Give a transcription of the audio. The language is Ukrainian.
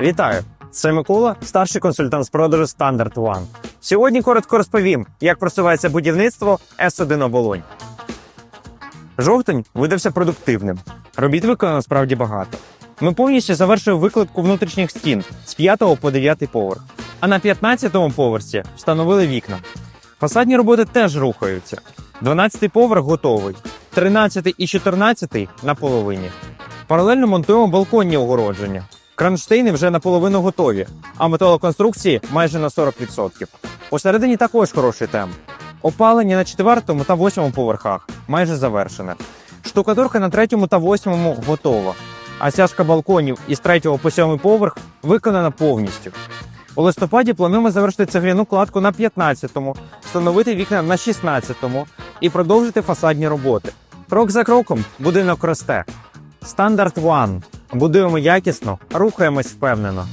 Вітаю! Це Микола, старший консультант з продажу Standard One. Сьогодні коротко розповім, як просувається будівництво С1 оболонь. Жовтень видався продуктивним. Робіт виконано справді багато. Ми повністю завершили викладку внутрішніх стін з 5 по 9 поверх. А на 15 поверсі встановили вікна. Фасадні роботи теж рухаються. 12 поверх готовий, 13 і 14 на половині. Паралельно монтуємо балконні огородження. Кронштейни вже наполовину готові, а металоконструкції майже на 40%. Посередині також хороший темп. Опалення на 4 та 8 поверхах майже завершене. Штукатурка на 3 та 8 готова, а стяжка балконів із 3 по 7 поверх виконана повністю. У листопаді плануємо завершити цегляну кладку на 15-му, встановити вікна на 16-му і продовжити фасадні роботи. Крок за кроком будинок росте. Стандарт One. Будуємо якісно, рухаємось впевнено.